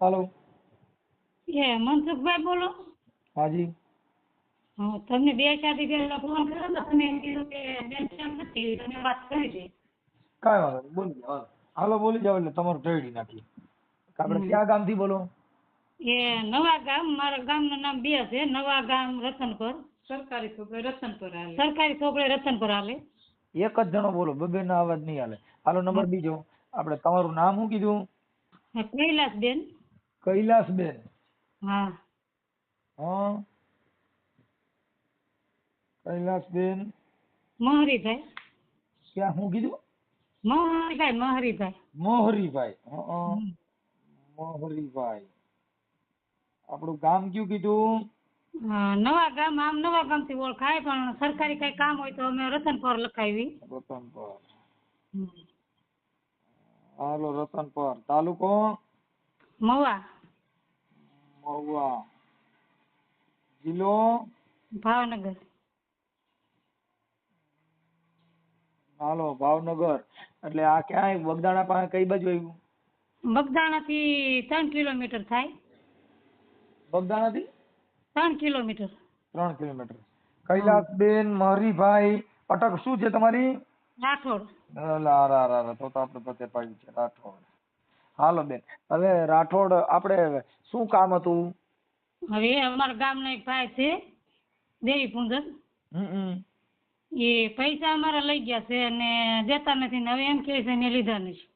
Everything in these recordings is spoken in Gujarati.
હાલો. એ મનસુખભાઈ બોલો. હાજી. હા તમને બે ચાર દી પહેલા ફોન કર્યો તો તમે એમ કીધું કે બેન કેમ નથી તમે વાત કરી હતી કાંઈ વાંધો નહીં બોલી જાઓ હાલો. બોલી જાઓ એટલે તમારું ટેડી નાખીએ. આપણે ક્યાં ગામથી બોલો? એ નવા ગામ મારા ગામનું નામ બે છે. નવા ગામ રતનપર. સરકારી ચોપડે રતનપર હાલે. સરકારી ચોપડે રતનપર હાલે. એક જ જણો બોલો બબે ના અવાજ નહીં હાલે. હાલો નંબર બીજો. આપણે તમારું નામ શું કીધું? કૈલાસબેન કૈલાસબેન. હા. હા. કૈલાસબેન. મહરીભાઈ. ક્યાં? હું કીધું? મોહરીભાઈ મોહરીભાઈ. મોહરીભાઈ. હં, મોહરીભાઈ. આપણું ગામ કયું કીધું? નવા ગામ આમ નવા ગામથી ઓળખાય પણ સરકારી કઈ કામ હોય તો અમે રતનપર લખાવી. રતનપર. હાલો રતનપર. તાલુકો? મવા. મહુવા જિલ્લો? ભાવનગર. હાલો ભાવનગર. એટલે આ ક્યાંય બગદાણા પાસે કઈ બાજુ આવ્યું? બગદાણાથી ત્રણ કિલોમીટર થાય. બગદાણાથી? ત્રણ કિલોમીટર. ત્રણ કિલોમીટર. કૈલાસબેન મહરીભાઈ અટક શું છે તમારી? રાઠોડ. અલા, રા, રા, તો આપણે પતે પાડ્યું છે રાઠોડ. હાલો બેન. હવે રાઠોડ આપણે શું કામ હતું? હવે અમારા ગામનો એક ભાઈ છે દેવી હમ. એ પૈસા અમારા લઈ ગયા છે અને દેતા નથી ને હવે એમ કે છે ને લીધા નથી.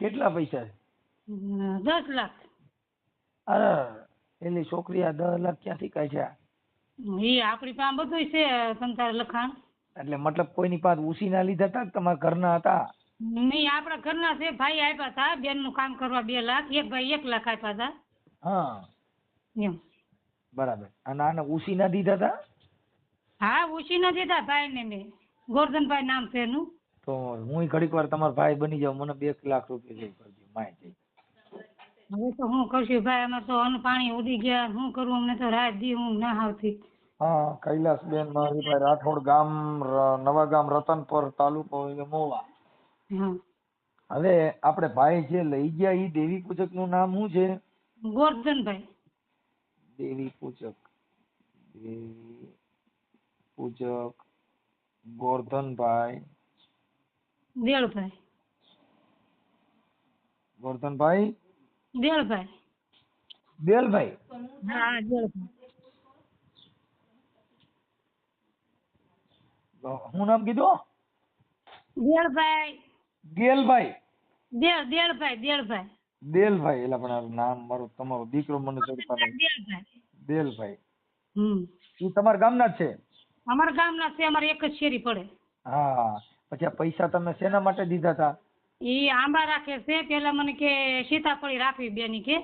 કેટલા પૈસા દસ લાખ. અરે પેલી છોકરી આ દસ લાખ ક્યાંથી કાઢ્યા? એ આપણી પાસે બધું છે તમતારે લખાણ. એટલે મતલબ કોઈની પાસે ઉસીના લીધા હતા તમારા ઘરના હતા? નહીં આપણા ઘરના છે ભાઈ આપ્યા હતા બેનનું કામ કરવા બે લાખ એક ભાઈ એક લાખ આપ્યા હતા. હા. એમ. બરાબર. અને આને ઉસીના દીધા હતા હા ઉછી ના દીધા ભાઈને મેં ગોરધનભાઈ નામ છે એનું. તો હું ઘડીક વાર તમારો ભાઈ બની જાઉં મને બે લાખ રૂપિયા જઈ કરજો માય જઈ હવે તો હું કરશું ભાઈ અમે તો અન્ન પાણી ઉડી ગયા શું કરું અમને તો રાત દી હું ના આવતી. હા કૈલાસબેન મારીભાઈ રાઠોડ ગામ નવા ગામ રતનપર તાલુકો મોવા. હા હવે આપણે ભાઈ જે લઈ ગયા એ દેવી પૂજકનું નામ શું છે? ગોરધનભાઈ. દેવી પૂજક. દેવી પૂજક ગોરધનભાઈ. દેળભાઈ ગોરધનભાઈ? દેળભાઈ હા દેળભાઈ શું નામ કીધું? દેળભાઈ ગેલભાઈ દેળભાઈ દેલભાઈ એટલે પણ નામ મારું તમારો દીકરો મને નહીં. દેલભાઈ હમ. ઈ તમારા ગામના જ છે? અમારા ગામના છે અમારે એક જ શેરી પડે. હા પછી આ પૈસા તમે શેના માટે દીધા હતા ઈ આંબા રાખે છે પેલા મને કે સીતાફળી રાખવી બેની કે.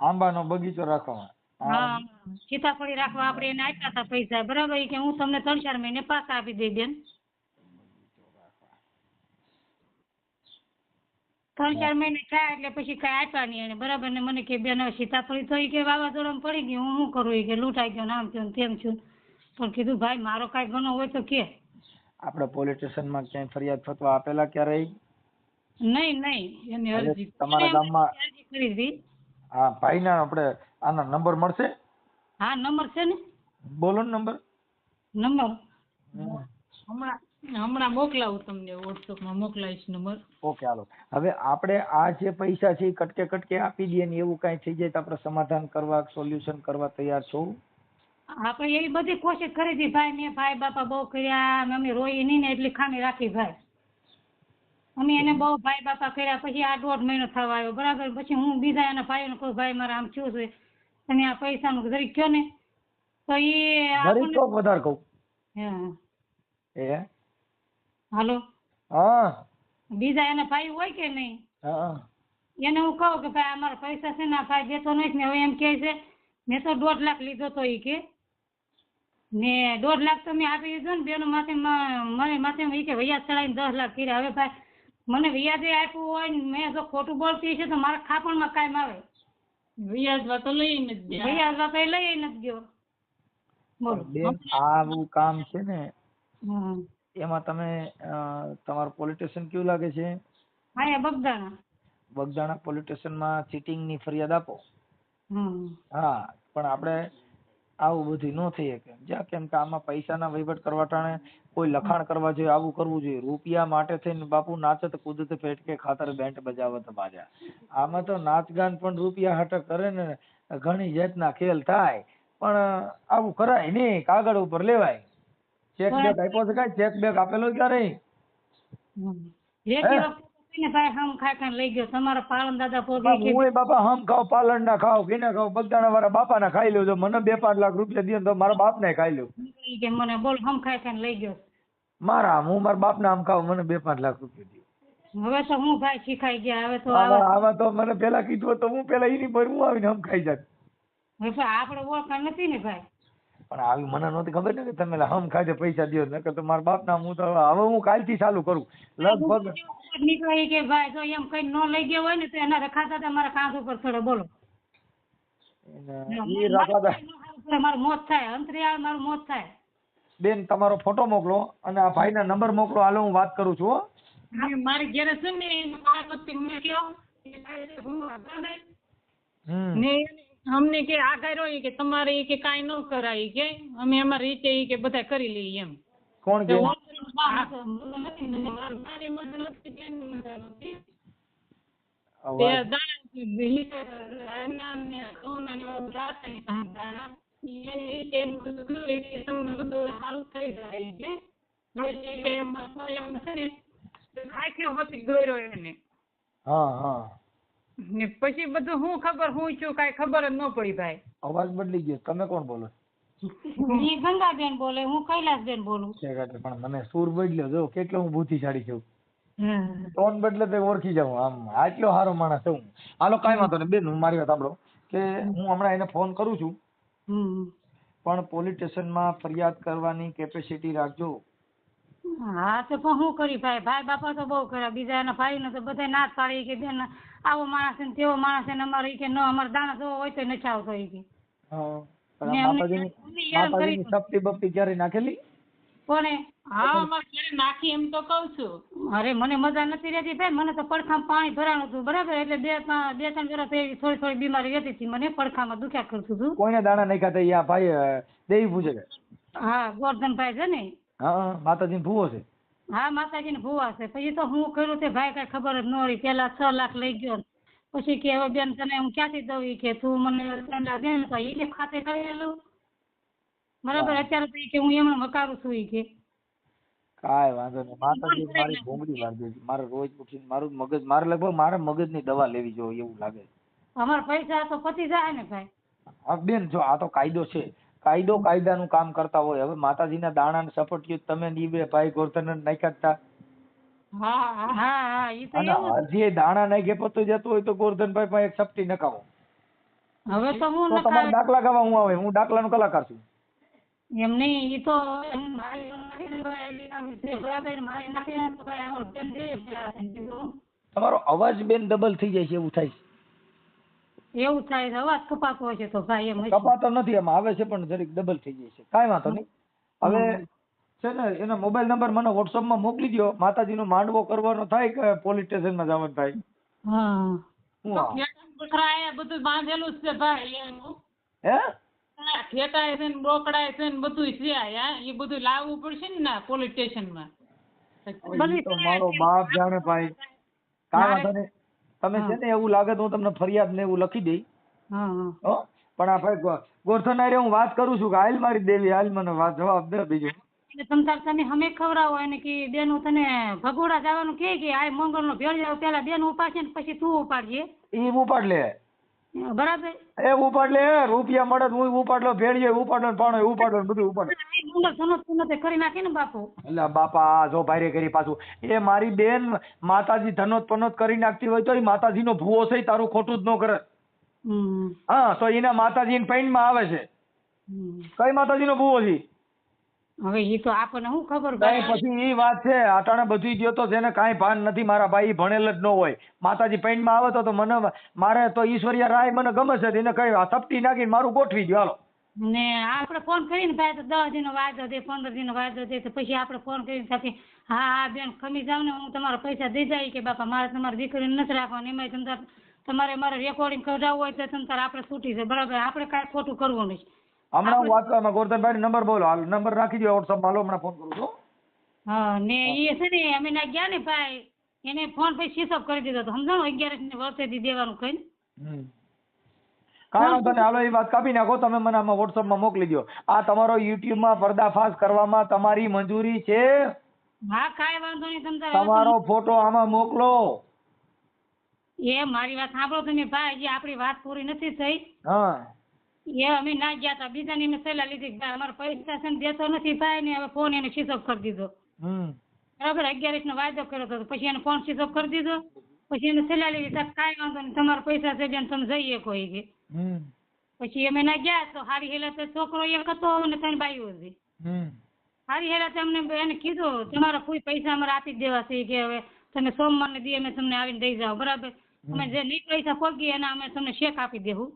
આંબાનો બગીચો રાખવા હા સીતાફળી રાખવા આપણે એને આપ્યા હતા પૈસા બરાબર? કે હું તમને ત્રણ ચાર મહિને પાછા આપી દઈ બેન. ત્રણ ચાર મહિને થયા એટલે પછી કઈ આપ્યા નહીં એને. બરાબર ને મને કે બેન હવે સીતાફળી તો કે વાવાઝોડામાં પડી ગયું હું શું કરું? કે લૂંટાઈ ગયો ને આમ થયું ને તેમ થયું પણ કીધું ભાઈ મારો કાંઈ ગુનો હોય તો કે. આપણે પોલીસ સ્ટેશનમાં ક્યાંય ફરિયાદ ફતવા આપેલા ક્યારેય નહીં નહીં. એની અરજી તમારા ગામમાં અરજી કરી હતી હા ભાઈના આપણે આના નંબર મળશે? હા નંબર છે ને? બોલો ને નંબર. નંબર? હમણાં હમણાં મોકલાવું તમને WhatsApp માં મોકલાઈશ નંબર. ઓકે હાલો. હવે આપણે આ જે પૈસા છે એ કટકે કટકે આપી દઈએ ને એવું કાંઈ થઈ જાય તો આપણે સમાધાન કરવા સોલ્યુશન કરવા તૈયાર છો? આપણે એવી બધી કોશિશ કરી હતી ભાઈ મેં ભાઈ બાપા બહુ કર્યા અમે રોઈ નહીં ને એટલી ખામી રાખી ભાઈ. અમે એને બહુ ભાઈ બાપા કર્યા પછી આ દોઢ મહિનો થવા આવ્યો બરાબર? પછી હું બીજા એના ભાઈઓને કહું ભાઈ મારે આમ થયું છે તમે આ પૈસાનું જરીક કયો ને? તો એ વધારે કહું. હા. એ હાલો? હા. બીજા એના ભાઈ હોય કે નહીં? હા. એને હું કહું કે ભાઈ અમારા પૈસા છે ને ફાઈ ભાઈ દેતો નથી ને હવે એમ કહે છે મેં તો દોઢ લાખ લીધો તો એ કે. ને દોઢ લાખ તો મેં આપી દીધો ને બેનો માથે મને માથે એ કે વૈયાદ ચડાવીને દસ લાખ કર્યા. હવે ભાઈ મને વ્યાજે આપ્યું હોય ને મેં જો ખોટું બોલતી છે તો મારા ખાપણમાં કાયમ આવે. વ્યાજમાં તો લઈ નથી વ્યાજમાં તો એ લઈ નથી ગયો. બોલો. આવું કામ છે ને હા એમાં તમે તમારું પોલિટેશન કેવું લાગે છે? હા બગદાણા બગદાણા. બગદાણા માં ચીટિંગની ફરિયાદ આપો. હા પણ આપણે આવું બધું ન થઈ શકે. જ્યાં કેમ કે આમાં પૈસાના વહીવટ કરવા ટાણે કોઈ લખાણ કરવા જોઈએ આવું કરવું જોઈએ. રૂપિયા માટે થઈને બાપુ નાચત કુદત પેટ કે ખાતર બેન્ટ બજાવત બાજા. આમાં તો નાચ ગાન પણ રૂપિયા હાટે કરે ને ઘણી જાતના ખેલ થાય. પણ આવું કરાય નહીં. કાગળ ઉપર લેવાય. ચેક બેક આપ્યો છે કાંઈ? ચેક બેક આપેલો ક્યારે ખાઈ ખાઈ મને બે પાંચ લાખ રૂપિયા દે તો મારા બાપ ને ખાઈ કે મને બોલ હમ ખાઈ ખાઈને લઈ ગયો. મારા હું મારા બાપ ના ખાવ મને બે પાંચ લાખ રૂપિયા દે. હવે તો હું ભાઈ શીખાઈ ગયા હવે તો આવા તો મને પેલા કીધું તો હું પેલા એની પર હું આવીને હમ ખાઈ જાત. આપડે ઓળખાણ નથી ને ભાઈ. પણ આવી મને નહોતી ખબર ને કે તમે હમ ખાજે પૈસા દો નકર તો મારા બાપ ના હું તો હવે હું કાલથી ચાલુ કરું. લગભગ નીકળી કે ભાઈ જો એમ કઈ ન લઈ ગયો હોય ને તો એના રખાતા હતા મારા કાંધ ઉપર થોડો બોલો. ઈ રખાતા મારું મોત થાય અંતરિયાળ મારું મોત થાય. બેન તમારો ફોટો મોકલો અને આ ભાઈના નંબર મોકલો હાલો હું વાત કરું છું મારી ઘેરે છે ને મારા મેં કયો હું ને અમને કે આ કર્યો એ કે તમારે એ કે કાંઈ ન કરાય કે અમે અમારી રીતે એ કે બધા કરી લઈએ એમ. કોણ કે? મારી મદદ નથી હા હા. ને પછી બધું હું ખબર હું છું કાંઈ ખબર જ ન પડી ભાઈ. અવાજ બદલી ગયો. તમે કોણ બોલો? ઈ ગંગાબેન બોલે હું કૈલાસબેન બોલું. પણ મને સૂર બદલ્યો. જો કેટલો હું બુદ્ધિશાળી છું. ટોન બદલે તો ઓળખી જાઉં. આમ આટલો સારો માણસ છું. હાલો કાંઈ વાંધો નહીં. બેન હું મારી વાત સાંભળો. કે હું હમણાં એને ફોન કરું છું. પણ પોલીસ સ્ટેશનમાં ફરિયાદ કરવાની કેપેસિટી રાખજો. હા તો પણ શું કરી ભાઈ? ભાઈ બાપા તો બહુ કર્યા. બીજા એના ભાઈને તો બધા ના જ પાડી કે બેન આવો માણસ ને તેવો માણસ ને અમારે કે ન અમારે દાણા જોવો હોય તો નથી આવતો એ કે. સપ્તી બપ્તી ક્યારે નાખેલી? કોને? હા અમારે ઘરે નાખી એમ તો કહું છું. અરે મને મજા નથી રહેતી ભાઈ. મને તો પડખામાં પાણી ભરાણું હતું બરાબર? એટલે બે બે ત્રણ વર્ષ એવી થોડી થોડી બીમારી રહેતી હતી. મને પડખામાં દુખ્યા કરતું હતું. કોઈને દાણા નાખ્યા તા ભાઈ દેવી પૂજે હા ગોરધનભાઈ છે ને? હા માતાજી ભૂવો છે? હા માતાજીને ભૂવા છે. પછી તો હું કર્યું તે ભાઈ કઈ ખબર જ ન રહી પેલા છ લાખ લઈ ગયો. પછી કે હવે બેન તને હું ક્યાંથી દઉં ઈ કે તું મને ત્રણ લાખ દે ને તો ઈ ખાતે કરેલું. બરાબર? અત્યારે તો ઈ કે હું એમને મકારું છું ઈ કે. કાંઈ વાંધો નહીં. માતાજી મારી ભૂંગળી વાળી છે મારે રોજ ઉઠીને મારું મગજ મારે લગભગ મારે મગજની દવા લેવી જોઈએ એવું લાગે અમારા પૈસા તો પતી જાય ને ભાઈ. હા બેન જો આ તો કાયદો છે. કાયદો કાયદાનું કામ કરતા હોય. હવે માતાજીના દાણા ને સપોર્ટ તમે ની બે ભાઈ ગોરધન નાખ્યા જ હા હા હા હા ઈ તો એવું હજી દાણા નાખે પતો જતો હોય તો ગોરધનભાઈ પણ એક સપટી નખાવો. હવે તો હું તો તમારે દાખલા ગાવા હું આવે? હું દાખલાનો કલાકાર છું. એમ નહીં ઈ તો તમારો અવાજ બેન ડબલ થઈ જાય છે એવું થાય છે. એવું થાય છે અવાજ કપાતો હોય છે તો ભાઈ એમ કપાતો નથી એમ આવે છે પણ જરીક ડબલ થઈ જાય છે. કાંઈ વાંધો નહીં. હવે છે ને એનો મોબાઈલ નંબર મને વોટ્સઅપમાં મોકલી દો માતાજીનો માંડવો કરવાનો થાય કે પોલીસ સ્ટેશનમાં જવાનું થાય? હા. બધું બાંધેલું જ છે ભાઈ હે? ખેતાય છે ને બોકડાય છે ને બધું છે એ બધું લાવવું પડશે ને ના પોલીસ સ્ટેશનમાં માં. મારો બાપ જાણે ભાઈ. કાંઈ વાંધો નહીં. તમે છે ને એવું લાગે તો હું તમને ફરિયાદ ને એવું લખી દઈ હો પણ આ ભાઈ ગો- ગોરધન હારે હું વાત કરું છું કે હાલ મારી દેવી હાલ મને વાત જવાબ દે બીજું. એટલે તમે હમે ખવડાવો એને કે બેન હું તને ભગોડા જવાનું કે કે આ મંગળ નો ભેળ જાવ પેલા બેન ઉપાડશે ને પછી તું ઉપાડજે. એ ઉપાડ લે. બરાબર. એ ઉપાડલે રૂપિયા મળે હું ઉપાડલો ભેળીએ ઉપાડ પાણો ઉપાડ બધું ઉપાડ. કરી નાખે ને બાપુ. એટલે બાપા જો ભાઈરે કરી પાછું. એ મારી બેન માતાજી ધનોત પનોત કરી નાખતી હોય તો એ માતાજીનો ભૂવો છે તારું ખોટું જ ન કરે. હા તો એના માતાજી માં આવે છે. કઈ માતાજીનો ભૂવો છે હવે એ તો આપણને શું ખબર પડે ભાઈ? પછી એ વાત છે આટાણે બધું ગયો તો જેને કાંઈ ભાન નથી મારા ભાઈ ભણેલ જ ન હોય. માતાજી માં આવે તો તો મને મારે તો ઈશ્વરિયા રાય મને ગમે છે એને કઈ થપટી નાખીને મારું ગોઠવી દો હાલો. ને આપણે ફોન કરીને ભાઈ તો દસ દિનનો વાયદો દે પંદર દિનનો વાયદો દે તો પછી આપણે ફોન કરીને સાથે હા હા બેન ખમી જાવ ને હું તમારા પૈસા દઈ જાય કે બાપા મારે તમારી દીકરીને નથી રાખવાની એમાંય તમારે તમારે મારે રેકોર્ડિંગ કરાવવું હોય તો તમે તાર આપણે છૂટી છે બરાબર? આપણે કાંઈ ખોટું કરવું નહીં. હમણાં હું વાત ગોરધનભાઈ નંબર બોલો. હાલ નંબર રાખી દો વોટ્સઅપમાં હાલો હમણાં ફોન કરું છું. હા ને એ છે ને અમે ના ગયા ને ભાઈ એને ફોન પછી ઓફ કરી દીધો તો સમજાણું? અગિયારસ ને વર્ષેથી દેવાનું કઈ. કાંઈ વાંધો નહીં હાલો એ વાત કાપી નાખો. તમે મને આમાં WhatsApp માં મોકલી દો આ તમારો YouTube માં પર્દાફાશ કરવામાં તમારી મંજૂરી છે. હા કાંઈ વાંધો નહીં તમે તમારો ફોટો આમાં મોકલો. એ મારી વાત સાંભળો તમે ભાઈ જે આપણી વાત પૂરી નથી થઈ. હા. એ અમે ના ગયા હતા બીજાની મેં સલાહ લીધી અમારા પૈસા છે ને દેતો નથી ભાઈ ને હવે ફોન એને સ્વિચ ઓફ કરી દીધો. બરાબર અગિયાર નો વાયદો કર્યો હતો પછી એને ફોન સ્વિચ ઓફ કરી દીધો. પછી એને સલાહ લીધી સાહેબ કાંઈ વાંધો નહીં તમારા પૈસા છે બેન તમે જઈએ કોઈ કે. પછી અમે ના ગયા તો હારી હેલા તો છોકરો એક હતો અને ત્રણ બાઈઓ હતી. હારી હેલા તો અમને એને કીધું તમારા કોઈ પૈસા અમારે આપી દેવા છે કે હવે તમે સોમવારને દી અમે તમને આવીને દઈ જાઓ. બરાબર. અમે જે નહીં પૈસા પગી એના અમે તમને શેક આપી દેવું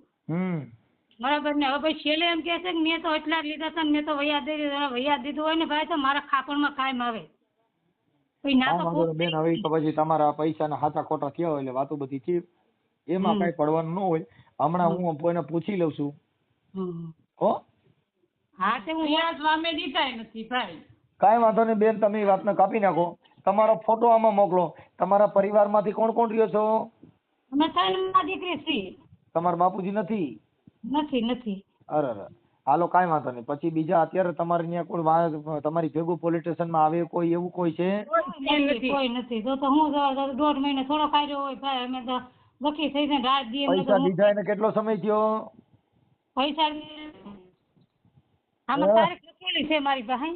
બરાબર ને? હવે ભાઈ છેલ્લે એમ કહે છે કે મેં તો એટલા જ લીધા હતા ને મેં તો વૈયા દઈ દીધા વૈયા દીધું હોય ને ભાઈ તો મારા ખાપણમાં કાયમ આવે. પછી ના તો બેન હવે તો પછી તમારા પૈસાના હાથા ખોટા થયા હોય એટલે વાતો બધી થી એમાં કઈ પડવાનું ન હોય. હમણાં હું કોઈને પૂછી લઉં છું. હો? હા તે હું યાદ વામે દીધાય નથી ભાઈ. કાંઈ વાંધો નહીં બેન તમે એ વાતને કાપી નાખો. તમારો ફોટો આમાં મોકલો. તમારા પરિવારમાંથી કોણ કોણ રહ્યો છો? અમે ત્રણમાં દીકરી છીએ. તમારા બાપુજી નથી? નથી નથી. અરે અરે. હાલો કાંઈ વાંધો નહીં. પછી બીજા અત્યારે તમારે ત્યાં કોઈ તમારી ભેગું પોલીસ સ્ટેશનમાં આવે કોઈ એવું કોઈ છે? કોઈ નથી કોઈ તો તો હું દોઢ મહિને થોડો કાઢ્યો હોય ભાઈ અમે તો લખી થઈ જાય રાત દીએ પૈસા દીધા એને કેટલો સમય થયો? પૈસા આમાં તારીખ લખેલી છે મારી પાસે.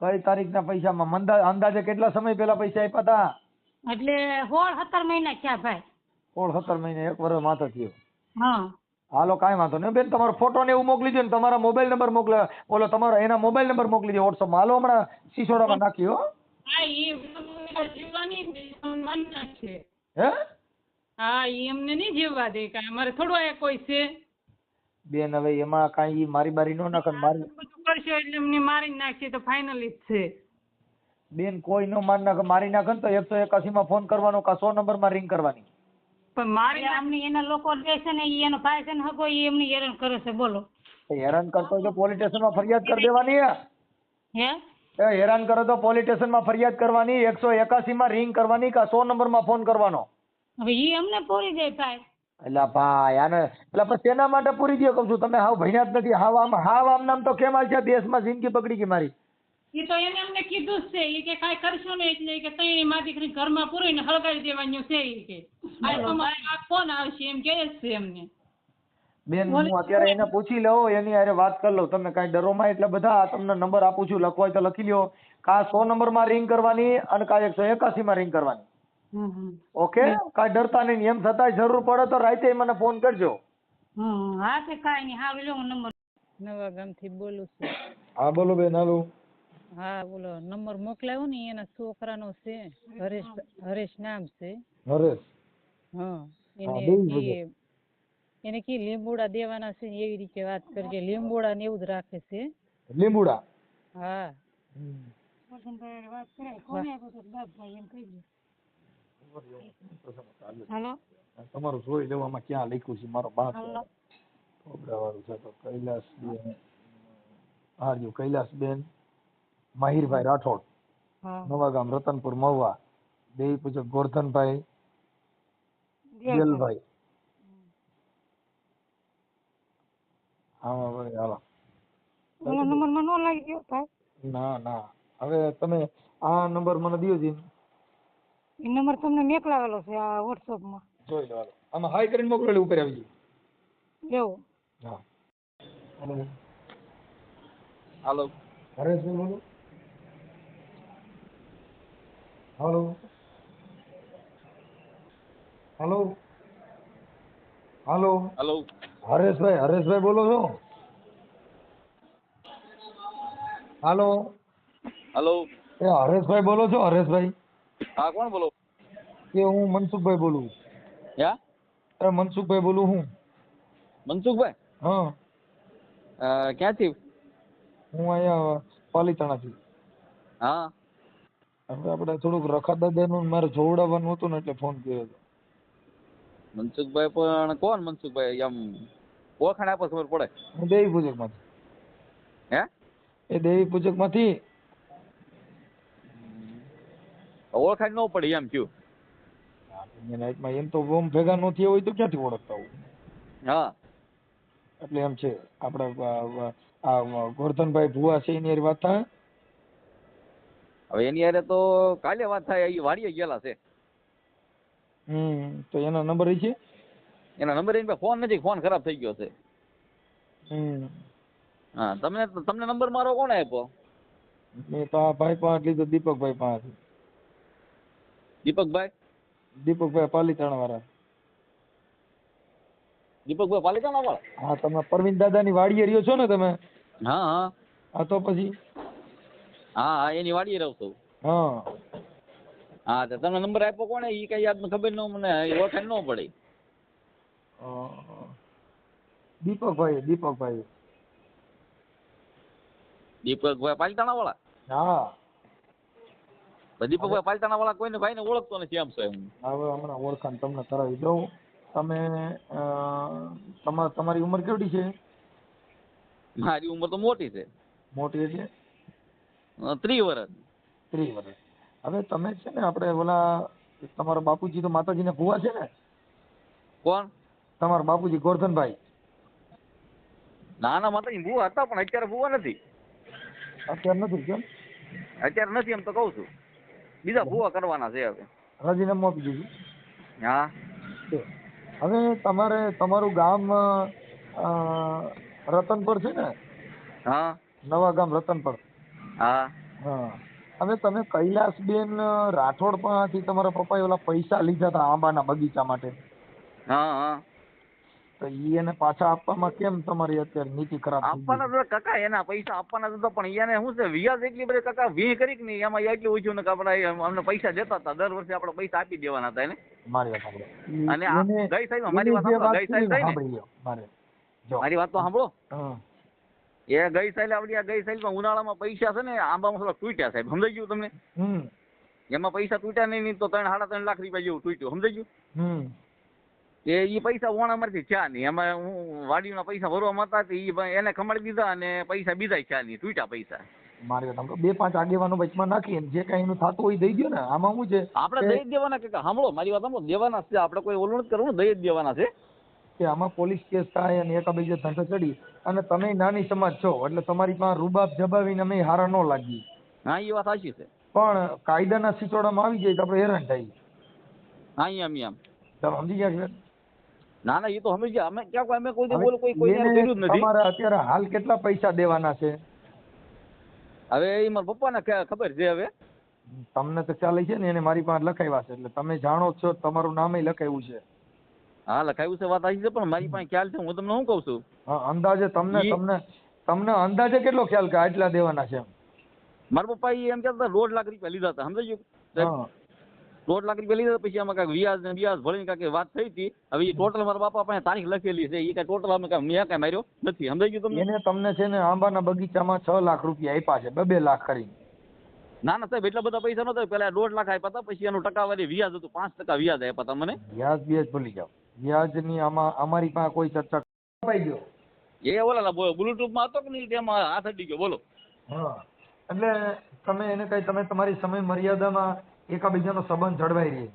કઈ તારીખના પૈસામાં? માં અંદાજે કેટલા સમય પહેલા પૈસા આપ્યા હતા એટલે સોળ સત્તર મહિના થયા ભાઈ. સોળ સત્તર મહિને એક વર્ષ માથે થયો. હા. હાલો કાંઈ વાંધો નહીં. બેન તમારો ફોટો ને એવું મોકલી દો ને તમારા મોબાઈલ નંબર મોકલે. ઓલો તમારો એના મોબાઈલ નંબર મોકલી દો વોટ્સઅપમાં હાલો હમણાં સિસોડામાં નાખી હો. હા હે? હા એ અમને નહીં જીવવા દે કાંઈ. અમારે થોડું એ કોઈ છે. બેન હવે એમાં કાંઈ ઈ મારી બારી નો નાખે મારી કરશો એટલે એમને મારી નાખશે તો ફાઇનલી જ છે. બેન કોઈ નો મારી નાખે મારી નાખે ને તો એકસો એકાસી માં ફોન કરવાનો કા સો નંબરમાં રિંગ કરવાની. પણ મારી એટલે એના લોકો જે છે ને એનો ભાઈ છે ને હગો એ એમને હેરાન કરે છે બોલો. હેરાન કરતો હોય તો પોલીસ સ્ટેશનમાં ફરિયાદ કરી દેવાની હે. હે? એ હેરાન કરો તો પોલીસ સ્ટેશનમાં ફરિયાદ કરવાની એકસો એકાસી માં રિંગ કરવાની કા સો નંબરમાં ફોન કરવાનો? હવે એ અમને પૂરી જાય ભાઈ. એટલે ભાઈ આને એટલે પછી તેના માટે પૂરી દો કહું છું? તમે હાવ ભણ્યા જ નથી. હાવ આમ હાવ આમ નામ તો કેમ છે દેશમાં જિંદગી બગડી ગઈ મારી. એ તો એને અમને કીધું જ છે એ કે કાંઈ કરશો ને એટલે કે તઈ મારી દીકરી ઘરમાં પૂરીને હળગાવી દેવાનું છે એ કે. આ તમારે આ ફોન આવશે એમ કહે છે એમને. બેન હું અત્યારે એને પૂછી લઉં એની હારે વાત કરી લઉં. તમે કાંઈ ડરોમાં એટલે બધા તમને નંબર આપું છું. લખવા હોય તો લખી લ્યો. કા સો નંબરમાં રિંગ કરવાની અને કા એકસો એકાસી માં રિંગ કરવાની. ઓકે? કાંઈ ડરતા નહીં એમ છતાંય જરૂર પડે તો રાતે મને ફોન કરજો. હા તે કાંઈ નહીં. હા લો નંબર નવા ગામથી બોલું છું. હા બોલો બેન હાલો. હા બોલો નંબર મોકલાવ્યો ને એના છોકરાનો છે હરેશ હરેશ નામ છે. હરેશ? હા એને કી એને કી લીંબોડા દેવાના છે એવી રીતે વાત કરજે લીંબુડા ને એવું જ રાખે છે. લીંબુડા? હા. વાત કરે કોને આપ્યો તો? બાપભાઈ એમ કહી દે. હાલો. તમારું જોઈ લેવામાં ક્યાં લખ્યું છે? મારો બાપ હાલો. વાળું છે તો કૈલાસ બેન હા કૈલાસ બેન માહિરભાઈ રાઠોડ નવા ગામ રતનપુર મહુવા દેવી પૂજક ગોરધનભાઈ દિલભાઈ. હા ભાઈ હાલો. નંબર મને નો લાગી ગયો ભાઈ? ના ના. હવે તમે આ નંબર મને દિયો જી એ નંબર તમને મેકલાવેલો છે આ વોટ્સઅપમાં. જોઈ લો હાલો. આમાં હાઈ કરીને મોકલો એટલે ઉપર આવી ગયું. એવું. હા. હાલો. હરેશ બોલો. હાલો. હલો. હલો. હલો. હરેશભાઈ હરેશભાઈ બોલો છો? હલો. હલો. એ હરેશભાઈ બોલો છો હરેશભાઈ? હા કોણ બોલો? કે હું મનસુખભાઈ બોલું યા? અરે મનસુખભાઈ બોલું હું. મનસુખભાઈ? હા. ક્યાંથી? હું અહીંયા પાલીતાણાથી. હા. હવે આપણે થોડુંક રખા દાદાનું મારે જોવડાવવાનું હતું ને એટલે ફોન કર્યો હતો. મનસુખભાઈ પણ કોણ મનસુખભાઈ? આમ ઓળખાણ આપો ખબર પડે. હું દેવી પૂજકમાંથી હે? એ દેવી પૂજકમાંથી ઓળખાણ ન પડી એમ કયું. નાઇટમાં એમ તો ઓમ ભેગા ન થયા હોય તો ક્યાંથી ઓળખતા હોય? હા. એટલે એમ છે આપણે આ- આ ગોરધનભાઈ ભુવા છે એની વાત થાય. હવે એની હારે તો કાલે વાત થાય એ વાડીએ ગયેલા છે. હમ તો એનો નંબર છે? એના નંબર એની ફોન નથી ફોન ખરાબ થઈ ગયો છે. હમ. હા તમને તમને નંબર મારો કોણે આપ્યો? મેં પા ભાઈ પાસે લીધો દીપકભાઈ પાસે. દીપકભાઈ? દીપકભાઈ પાલીતાણા વાળા દીપકભાઈ પાલીતાણા વાળા હા તમે પરવીન દાદાની વાડીએ રહ્યો છો ને તમે? હા હા. હા તો પછી હા હા એની વાડીએ રહું છું. હા. હા તો તમને નંબર આપ્યો કોણે? એ કઈ યાદ ખબર ન મને ઓળખાણ ન પડી. દીપકભાઈ દીપકભાઈ દીપકભાઈ પાલતાણા વાળા હા દીપકભાઈ પાલતાણા વાળા કોઈને ભાઈને ઓળખતો નથી આમ સાહેબ હવે હમણાં ઓળખાણ તમને કરાવી દઉં. તમે તમારી ઉંમર કેવડી છે? મારી ઉંમર તો મોટી છે. મોટી એટલે અ, ત્રીસ વર્ષ ત્રી વર્ષ હવે તમે છે ને આપણે ઓલા તમારા બાપુજી તો માતાજીને ભુવા છે ને? કોણ? તમારો બાપુજી ગોરધનભાઈ. નાના માતાજી ભૂવા હતા પણ અત્યારે ભૂવા નથી. અત્યારે નથી કેમ? અત્યારે નથી એમ તો કહું છું. બીજા ભૂવા કરવાના છે હવે. રાજીનામું આપી દીધું. હા. હવે તમારે તમારું ગામ રતનપર છે ને? હા. નવા ગામ રતનપર. હા. હા. હવે તમે કૈલાસબેન રાઠોડ પાસેથી તમારા પપ્પાએ ઓલા પૈસા લીધા હતા આંબાના બગીચા માટે. હા હા. તો ઈ એને પાછા આપવામાં કેમ તમારી અત્યારે નીતિ ખરાબ આપવાના તો કાકા એના પૈસા આપવાના તો હતા, પણ એને શું છે વ્યાજ એટલી બધી કાકા વી કરી કે નહીં એમાં એટલું ઓછું ને કે આપણે અમને પૈસા દેતા હતા દર વર્ષે આપણે પૈસા આપી દેવાના હતા એને. મારી વાત સાંભળો. અને ગઈ સાહેબ મારી વાત સાંભળો, ગઈ લ્યો, મારે વાત તો સાંભળો. હા. એ ગઈ સાઈડ આપણી આ ગઈ સાઈડમાં ઉનાળામાં પૈસા છે ને આંબામાં થોડા તૂટ્યા સાહેબ. સમજાઈ ગયું તમને? એમાં પૈસા તૂટ્યા નહીં તો ત્રણ સાડા ત્રણ લાખ રૂપિયા જેવું તૂટ્યું. સમજાઈ ગયું? એ એ પૈસા પૈસા ઓણામાંથી ચા નહીં. એમાં હું વાડીના પૈસા ભરવામાં હતા એ એને ખમાડી દીધા અને પૈસા બીજા ચા નહીં તૂટ્યા પૈસા. મારે તમે. બે પાંચ આગેવાનો વચમાં નાખી જે કઈ એનું થતું હોય દઈ દ્યો ને. આમાં શું છે આપણે દઈ દેવાના કે સાંભળો મારી વાત સાંભળો. દેવાના છે આપણે કોઈ ઓલું નથી કરવું દઈ જ દેવાના છે. કે આમાં પોલીસ કેસ થાય અને એકાબીજે ધંધો ચડી અને તમે નાની સમાજ છો એટલે તમારી પાસે રૂબાબ જબાવીને અમે હારા ન લાગી હા એ વાત સાચી છે. પણ કાયદાના સિચોડામાં આવી જાય તો આપણે હેરાન થઈ હા એમ એમ. તમે સમજી ગયા છે? ના ના એ તો સમજી ગયા. અમે ક્યાં કોઈ અમે કોઈ બોલ કોઈ કોઈ એને કર્યું જ નથી. તમારે અત્યારે હાલ કેટલા પૈસા દેવાના છે? હવે એ મારા પપ્પાને ખબર છે હવે. તમને તો ખ્યાલ છે ને એને મારી પાસે લખાવ્યા છે. એટલે તમે જાણો છો તમારું નામે લખાવ્યું છે. હા લખાયું છે વાત આવી છે પણ મારી પાસે ખ્યાલ છે હું તમને શું કહું છું? હા, અંદાજે તમને તમને તમને અંદાજે કેટલો ખ્યાલ કે આટલા દેવાના છે મારા પપ્પા એમ કહેતા હતા દોઢ લાખ રૂપિયા લીધા હતા સમજાઈ ગયું દોઢ લાખ રૂપિયા લીધા પછી આમાં કાંઈક વ્યાજ ને વ્યાજ ભરીને કાંઈક વાત થઈ હતી. હવે એ ટોટલ મારા બાપા પાસે તારીખ લખેલી છે એ કાંઈ ટોટલ અમે કાંઈ મેં કાંઈ માર્યો નથી સમજાઈ ગયું તમને? એને તમને છે ને આંબાના બગીચામાં છ લાખ રૂપિયા આપ્યા છે બે બે લાખ કરી. ના ના સાહેબ એટલા બધા પૈસા નતા પેલા દોઢ લાખ આપ્યા હતા પછી એનું ટકાવારી વ્યાજ હતું પાંચ ટકા વ્યાજ આપ્યા હતા મને વ્યાજ વ્યાજ ભૂલી જાઓ. વ્યાજની આમાં અમારી પાસે કોઈ ચર્ચા કપાઈ ગયો. એ ઓલા બ્લુટૂથમાં હતો કે નહીં તેમાં હાથ અડી ગયો બોલો. હા. એટલે તમે એને કઈ તમે તમારી સમય મર્યાદામાં એકાબીજાનો સંબંધ જળવાઈ રહે.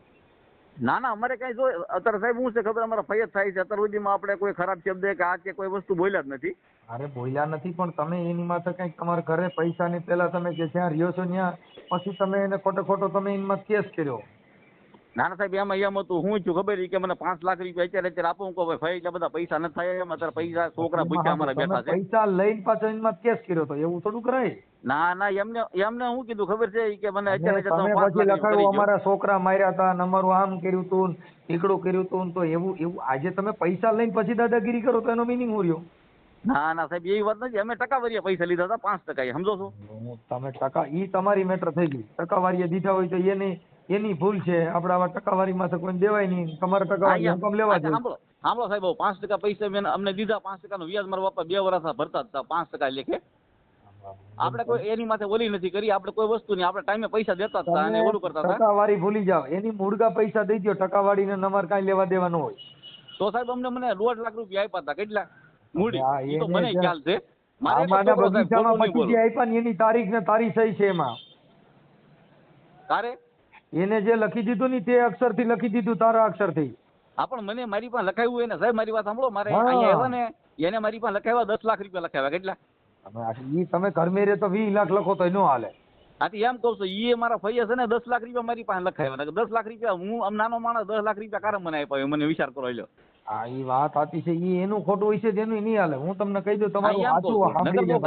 ના ના અમારે કઈ જો અત્યારે સાહેબ હું છે ખબર અમારા ફરિયાદ થાય છે અત્યાર સુધીમાં આપણે કોઈ ખરાબ શબ્દ કે આ કે કોઈ વસ્તુ બોલ્યા જ નથી. અરે બોલ્યા નથી પણ તમે એની માથે કંઈક તમારા ઘરે પૈસાની પહેલા તમે જે જ્યાં રહ્યો છો ત્યાં પછી તમે એને ખોટો ખોટો તમે એમાં કેસ કર્યો. ના ના સાહેબ એમાં એમ હતું હું છું ખબર કે મને પાંચ લાખ રૂપિયા અત્યારે અત્યારે આપું કહો ભાઈ એટલા બધા પૈસા નથી થાય એમ અત્યારે પૈસા છોકરા ભૂખ્યા અમારા બેઠા છે. પૈસા લઈને પાછા એમાં કેસ કર્યો તો એવું થોડું કરાય? ના ના એમને એમને હું કીધું ખબર છે કે મને અત્યારે તમે પછી લખાયું અમારા છોકરા માર્યા હતા ને અમારું આમ કર્યું તું ને કર્યું તું તો એવું એવું આજે તમે પૈસા લઈને પછી દાદાગીરી કરો તો એનો મિનિંગ હું રહ્યો? ના ના સાહેબ એવી વાત નથી. અમે ટકાવારીએ પૈસા લીધા હતા પાંચ ટકા એ સમજો છો? તમે ટકા ઈ તમારી મેટર થઈ ગઈ. ટકાવારીએ દીધા હોય તો એની એની ભૂલ છે. આપણે આવા ટકાવારીમાં તો કોઈ દેવાય નહીં. તમારે ટકાવારી હુકમ લેવા જોઈએ સાંભળો સાહેબ પાંચ ટકા પૈસા મેં અમને દીધા પાંચ ટકાનું વ્યાજ મારા બાપા બે વર્ષ ભરતા હતા પાંચ ટકા લેખે. આપણે કોઈ એની માથે ઓલી નથી કરી આપણે કોઈ વસ્તુ નહીં આપણે ટાઈમે પૈસા દેતા હતા અને ઓલું કરતા હતા. ટકાવારી ભૂલી જાવ એની મૂળગા પૈસા દઈ દો ટકાવારીને નમર કાંઈ લેવા દેવાનું હોય. તો સાહેબ અમને મને દોઢ લાખ રૂપિયા આપ્યા હતા. કેટલા? મૂડી. તો મને ખ્યાલ છે. મારે બગીચામાં બોલું. આપ્યા ને એની તારીખ ને તારી સહી છે એમાં. તારે? એને જે લખી દીધું ને તે અક્ષરથી લખી દીધું તારા અક્ષરથી. હા પણ મને મારી પાસે લખાયું હોય સાહેબ મારી વાત સાંભળો. મારે અહીંયા આવ્યા ને એને મારી પાસે લખાવ્યા દસ લાખ રૂપિયા લખાવ્યા. કેટલા? તમે ઈ તમે ઘરમે રે તો વીસ લાખ લખો તો ન હાલે. આથી એમ કહું છું એ મારા ફૈયા છે ને દસ લાખ રૂપિયા મારી પાસે લખાવ્યા. દસ લાખ રૂપિયા હું આમ નાનો માણસ દસ લાખ રૂપિયા કારણ મને આપ્યા મને વિચાર કરો લ્યો. હા ઈ વાત આપી છે ઈ એનું ખોટું હોય છે તેનું નહીં હાલે. હું તમને કહી દઉં તમારું સાચું સાંભળી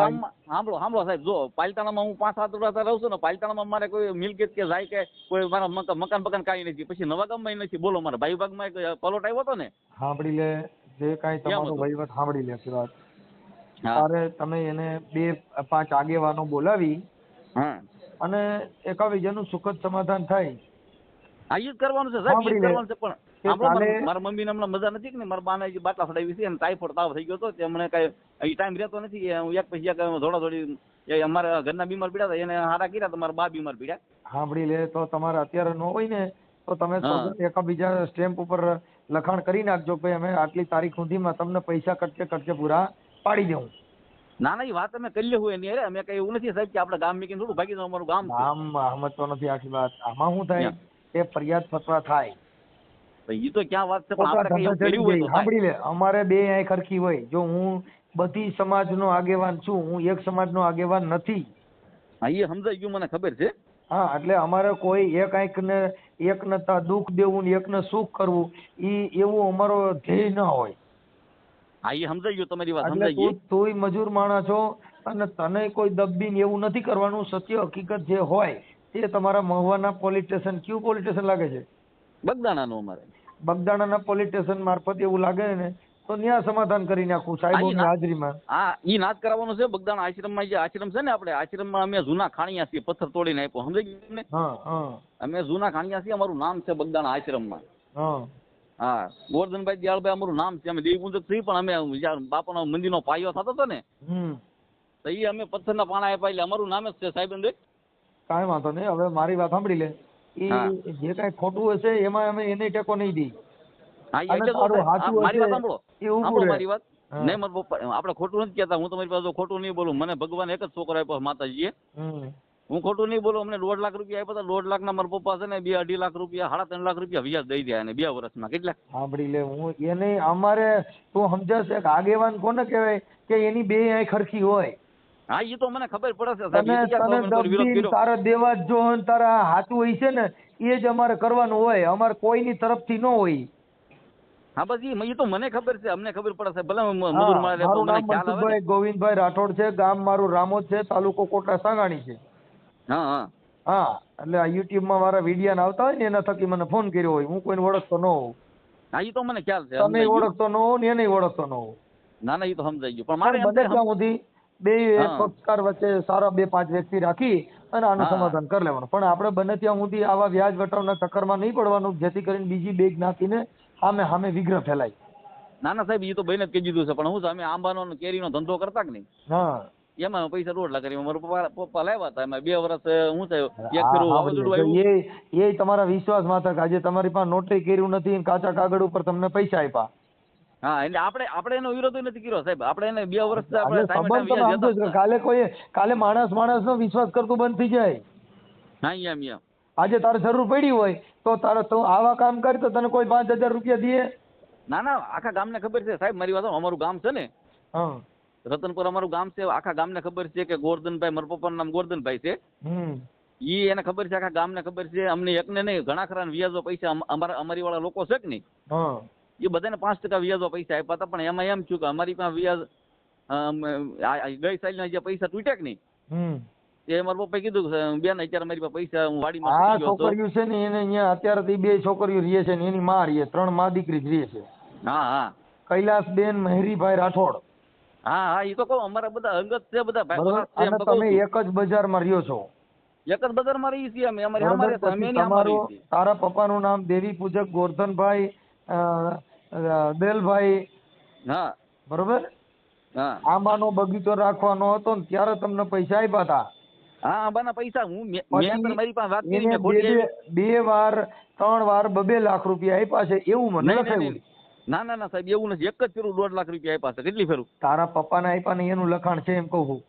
સાંભળો સાંભળો સાહેબ જો પાલિતાણામાં હું પાંચ સાત વર્ષ રહું છું ને પાલિતાણામાં મારે કોઈ મિલકત કે જાય કે કોઈ મારા મકાન બકાન કાંઈ નથી. પછી નવા ગામમાં નથી. બોલો મારા ભાઈ ભાગમાં એક પલોટ આવ્યો હતો ને? સાંભળી લે જે કાંઈ તમારું વહીવટ સાંભળી લે વાત. તારે તમે એને બે પાંચ આગેવાનો બોલાવી અને એકાબીજાનું સુખદ સમાધાન થાય. આયુ જ કરવાનું છે સાહેબ. કરવાનું છે પણ મારા- મમ્મી ને હમણાં મજા નથી કે મારા બાને બાટલા ફડાવી છે અને ટાઈફોઈડ તાવ થઈ ગયો હતો તેમણે કઈ એ ટાઈમ રહેતો નથી. હું એક પછી એક થોડા થોડી અમારા ઘરના બીમાર પીડ્યા હતા એને હારા કર્યા તો મારા બા બીમાર પીડ્યા. સાંભળી લે તો તમારે અત્યારે ન હોય ને તો તમે એકબીજા સ્ટેમ્પ ઉપર લખાણ કરી નાખજો કે અમે આટલી તારીખ સુધીમાં તમને પૈસા કટકે કટકે પૂરા પાડી દઉં ના ના એ વાત અમે કરી લેવું એની અરે અમે કઈ એવું નથી સાહેબ કે આપણે ગામ મેકીને થોડું ભાગી અમારું ગામ ગામ આમ તો નથી આખી વાત. આમાં શું થાય? એ ફરિયાદ ફતવા થાય. ઈ તો ક્યાં વાત છે પણ આપણે એવું કર્યું હોય તો. સાંભળી લે અમારે બે આંખ ખરખી હોય. જો હું બધી સમાજનો આગેવાન છું હું એક સમાજનો આગેવાન નથી. હા એ સમજાઈ ગયું મને ખબર છે. હા એટલે અમારે કોઈ એક આંખને એકને તા દુઃખ દેવું ને એકને સુખ કરવું ઈ એવું અમારો ધ્યેય ન હોય. હા એ સમજાઈ ગયું તમારી વાત સમજાઈ ગઈ. તું તુંય મજૂર માણસ છો અને તને કોઈ દબ્બીને એવું નથી કરવાનું સત્ય હકીકત જે હોય તે તમારા મહુવાના પોલીસ સ્ટેશન કયું પોલીસ સ્ટેશન લાગે છે? બગદાણાનું અમારે. બગદાણાના પોલીસ સ્ટેશન મારફત એવું લાગે ને તો ત્યાં સમાધાન કરી નાખું સાહેબોની ના- હાજરીમાં. હા ઈ નાદ કરાવવાનો છે બગદાણા આશ્રમમાં જે આશ્રમ છે ને આપણે આશ્રમમાં અમે જૂના ખાણિયા છીએ પથ્થર તોડીને આપ્યો સમજાઈ ગયું ને અમે જૂના ખાણિયા છીએ અમારું નામ છે બગદાણા આશ્રમમાં. હા. હા ગોરધનભાઈ દિયાળભાઈ અમારું નામ છે અમે દેવી પૂજક છીએ પણ અમે જ્યારે બાપાનો મંદિરનો પાયો થતો હતો ને તો એ અમે પથ્થરના પાણા આપ્યા એટલે અમારું નામ જ છે સાહેબ કાંઈ વાંધો નહીં હવે મારી વાત સાંભળી લે. એ જે કાંઈ ખોટું હશે એમાં અમે એને ટેકો નહીં દઈ. ખોટું નથી હું તમારી પાસે ખોટું નહીં બોલું. મને ભગવાન એક જ છોકરો આપ્યો માતાજીએ. હું ખોટું નહીં બોલું અમને દોઢ લાખ રૂપિયા આપ્યા હતા. દોઢ લાખના મારા પપ્પા છે ને બે અઢી લાખ રૂપિયા સાડા ત્રણ લાખ રૂપિયા વ્યાજ દઈ દે અને બે વર્ષમાં કેટલા? સાંભળી લે હું એને અમારે તું સમજાશે કે આગેવાન કોને કહેવાય? કે એની બે આંખ ખરખી હોય. હા એ તો મને ખબર પડે છે તમે તારા દેવા જો તારા હાચું હોય છે ને એ જ અમારે કરવાનું હોય. અમારે કોઈની તરફથી ન હોય. હા બસ ઈ તો મને ખબર છે અમને ખબર પડે છે. ભલે મજૂર મારે મારું નામ. મનસુખભાઈ ગોવિંદભાઈ રાઠોડ છે ગામ મારું રામોદ છે તાલુકો કોટડા સાંગાણી છે. હા હા. હા એટલે આ યુટ્યુબમાં મારા વીડિયો આવતા હોય ને એના થકી મને ફોન કર્યો હોય. હું કોઈને ઓળખતો ન હોઉં. હા ઈ તો મને ખ્યાલ છે. તમે ઓળખતો ન હોવ ને એને ઓળખતો ન હોઉં ના ના એ તો સમજાઈ ગયું. પણ મારે ત્યાં સુધી બે પક્ષકાર વચ્ચે સારા બે પાંચ વ્યક્તિ રાખી અને આનું સમાધાન કરી લેવાનું. પણ આપણે બને ત્યાં સુધી આવા વ્યાજ વટાવના ચક્કરમાં નહીં પડવાનું જેથી કરીને બીજી બેગ નાખીને સામે સામે વિગ્રહ ફેલાય. ના ના સાહેબ ઈ તો બેને જ કહી દીધું છે પણ હું સામે અમે આંબાનો અને કેરીનો ધંધો કરતા કે નહીં? હા. એમાં પૈસા રોટલા કરી મારા પપ્પા પપ્પા લાવ્યા હતા એમાં બે વર્ષ હું થયું એ એ તમારા વિશ્વાસ માથક આજે તમારી પાસે નોટરી કર્યું નથી કાચા કાગળ ઉપર તમને પૈસા આપ્યા. હા એટલે આપણે આપણે એનો વિરોધ નથી કર્યો સાહેબ. આપણે એને બે વર્ષ આપણે કાલે કોઈ કાલે માણસ માણસનો વિશ્વાસ કરતું બંધ થઈ જાય. હા એમ એમ. આજે તારે જરૂર પડી હોય તો તારે તું આવા કામ કર તો તને કોઈ પાંચ હજાર રૂપિયા દે. ના ના આખા ગામને ખબર છે. સાહેબ મારી વાત અમારું ગામ છે ને. હા. રતનપુર અમારું ગામ છે. આખા ગામને ખબર છે કે ગોરધનભાઈ મારા પપ્પાનું નામ ગોરધનભાઈ છે. ઈ એને ખબર છે આખા ગામને ખબર છે. અમને એકને નહીં ઘણા ખરા વ્યાજો પૈસા અમારા અમારી વાળા લોકો છે કે નહીં? હા. એ બધાને પાંચ ટકા વ્યાજો પૈસા આપ્યા હતા પણ એમાં એમ થયું કે અમારી પાસે વ્યાજ ગઈ સાલના જે પૈસા તૂટ્યા કે નહીં એ મારા પપ્પાએ કીધું બેન અત્યારે મારી પાસે પૈસા હું વાડીમાં હતો. છોકરીઓ છે ને એને અહીંયા અત્યારે તો બે છોકરીઓ રહે છે ને એની માં રહે ત્રણમાં દીકરી જ રહે છે. હા હા. કૈલાસબેન મહેરીભાઈ રાઠોડ. હા હા એ તો કહું અમારા બધા અંગત છે બધા ભાઈ તમે એક જ બજારમાં રહ્યો છો. એક જ બજારમાં રહી છીએ અમે અમારી અમારે અમે તમારું તારા પપ્પાનું નામ દેવી પૂજક ગોરધનભાઈ દેલભાઈ. હા. બરોબર? હા. આંબાનો બગીચો રાખવાનો હતો ને ત્યારે તમને પૈસા આપ્યા હતા હા આંબાના પૈસા હું મારી પાસે વાત કરી મેં બે વાર ત્રણ વાર બબે લાખ રૂપિયા આપ્યા છે એવું મને લખાયું. ના ના ના સાહેબ એવું નથી. એક જ ફેરું દોઢ લાખ રૂપિયા આપ્યા છે. કેટલી ફેરું? તારા પપ્પાને આપ્યા ને એનું લખાણ છે એમ કહું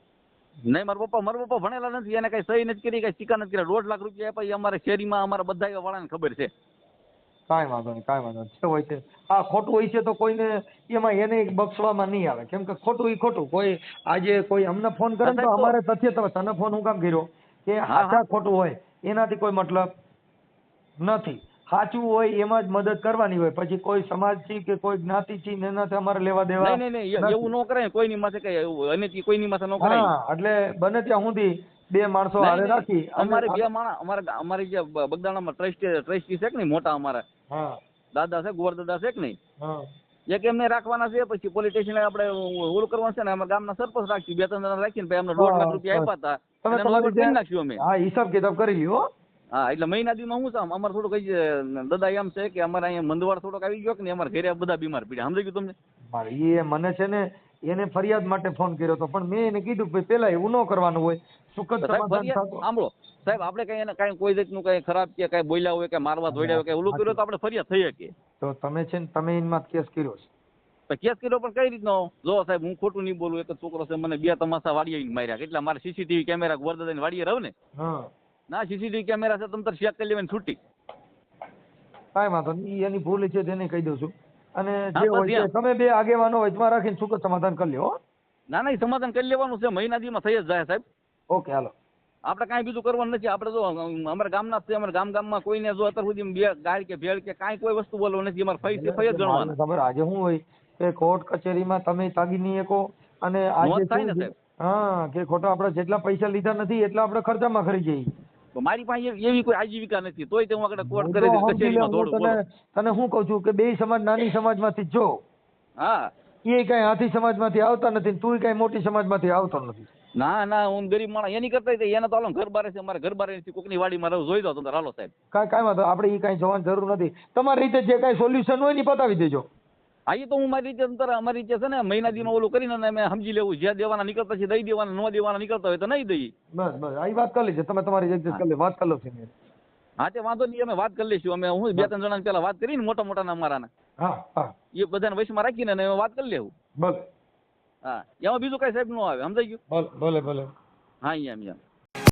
નહીં મારા પપ્પા મારા પપ્પા ભણેલા નથી. એને કઈ સહી નથી કરી કઈ સિક્કા નથી કર્યા. દોઢ લાખ રૂપિયા આપ્યા એ અમારે શેરીમાં અમારા બધા વાળાને ખબર છે. કાંઈ વાંધો નહીં કાંઈ વાંધો નહીં. જે હોય છે. હા ખોટું હોય છે તો કોઈને એમાં એને બક્ષવામાં નહીં આવે. કેમ કે ખોટું એ ખોટું. કોઈ આજે કોઈ અમને ફોન કરે તો અમારે તથ્ય તમે તને ફોન હું કામ કર્યો? કે હા, હા. ખોટું હોય એનાથી કોઈ મતલબ નથી. સાચું હોય એમાં જ મદદ કરવાની હોય. પછી કોઈ સમાજથી કે કોઈ જ્ઞાતિ થી એનાથી અમારે લેવા દેવા નહીં નહીં એવું ન કરાય. કોઈની માથે કઈ અનિતિ કોઈની માથે ન કરાય. હા એટલે બને ત્યાં સુધી બે માણસો હારે રાખી અમારે બે માણસ અમારે અમારે જે બગદાણામાં ટ્રસ્ટી ટ્રસ્ટી છે કે નહીં મોટા અમારા? દાદા છે ગોર દાદા છે કે નહીં? એક એમને રાખવાના છે પછી પોલીસ આપણે ઓલું કરવાનું છે ને અમારા ગામના સરપંચ રાખશું બે ત્રણ જણા રાખીને પછી અમને દોઢ લાખ રૂપિયા આપ્યા હતા. તમે તમારી નાખ્યું અમે. હા હિસાબ કિતાબ કરી લ્યો હા. એટલે મહિના દીમાં છે આમ અમારે થોડું કઈ દાદા એમ છે કે અમારે અહીંયા મંદવાડ થોડોક આવી ગયો કે ને અમારે ઘરે બધા બીમાર પડ્યા. સમજાઈ ગયું તમને? એ મને છે ને એને ફરિયાદ માટે ફોન કર્યો હતો પણ મેં એને કીધું ભાઈ પેલા એવું ન કરવાનું હોય. સુખદ સાંભળો. સાહેબ આપણે કઈ એને કઈ કોઈ રીતનું કઈ ખરાબ કે કઈ બોલ્યા હોય કે મારવા ધોડ્યા હોય કે ઓલું કર્યું તો આપણે ફરિયાદ થઈ શકીએ. તો તમે છે ને તમે એમાં કેસ કર્યો છે? તો કેસ કર્યો પણ કઈ રીતનો? જો સાહેબ હું ખોટું નહીં બોલું એક છોકરો છે મને બે તમાસા વાડીએ માર્યા. કેટલા? મારે સીસીટીવી કેમેરા ગોરદાદાની વાડીએ રહું ને? ના સીસીટીવી કેમેરા છે તમે તાર ચેક કરી લેવાની છૂટી. કાંઈ વાંધો નહીં એની ભૂલ છે તેને કહી દઉં છું. અને જે હોય છે તમે બે આગેવાનો વચમાં રાખીને સુખદ સમાધાન કરી લ્યો ના ના એ સમાધાન કરી લેવાનું છે મહિના દીમાં થઈ જ જાય સાહેબ. Okay hello. આપણે કાંઈ બીજું કરવાનું નથી. આપણે જો અમારા ગામના છે. અમારા ગામ ગામમાં કોઈને જો અત્યાર સુધી બે ગાય કે ભેળ કે કાંઈ કોઈ વસ્તુ બોલવું નથી. અમારે ફઈ ફઈ જ ગણવાનું મારે ખબર આજે શું હોય કે કોર્ટ કચેરીમાં તમે તાગી શકો અને આજે થાય ને. હા કે ખોટા આપણે જેટલા પૈસા લીધા નથી એટલા આપણે ખર્ચામાં ખરી જઈએ. મારી પાસે એવી- કોઈ આજીવિકા નથી. તોય તે હું આગળ કોર્ટ કરે કચેરીમાં દોડું તને તને શું કહું છું કે બે સમાજ નાની સમાજમાંથી જો હા. એ કઈ હાથી સમાજમાંથી આવતા નથી તું કઈ મોટી સમાજમાંથી આવતો નથી. ના ના હું ગરીબ માણસ એની કરતા એના તો ઘર બારે છે મારે ઘર બારે નથી. કોકની વાડીમાં રહું જોઈ દો તમે હાલો સાહેબ. કાંઈ કાંઈ વાંધો આપણે એ કાંઈ જોવાની જરૂર નથી. તમારી રીતે જે કાંઈ સોલ્યુશન હોય ને બતાવી દેજો. હા એ તો હું મારી રીતે અંતર અમારી રીતે છે ને મહિના દીમાં ઓલું કરીને અમે સમજી લેવું. જ્યાં દેવાના નીકળતા છે દઈ દેવાના ન દેવાના નીકળતા હોય તો નહીં દઈ બસ બસ. આ વાત કરી લેજો. તમે તમારી એડજસ્ટ કરી લે. વાત કરી લો છે હા તે વાંધો નહીં. અમે વાત કરી લઈશું. અમે હું બે ત્રણ જણા પેલા વાત કરીને મોટા મોટા અમારાના. હા હા. એ બધાને વશમાં રાખીને અમે વાત કરી લેવું. ભલે. હા. એમાં બીજું કઈ સાહેબ ન આવે. સમજાઈ ગયું? ભલે ભલે હા એમ એમ.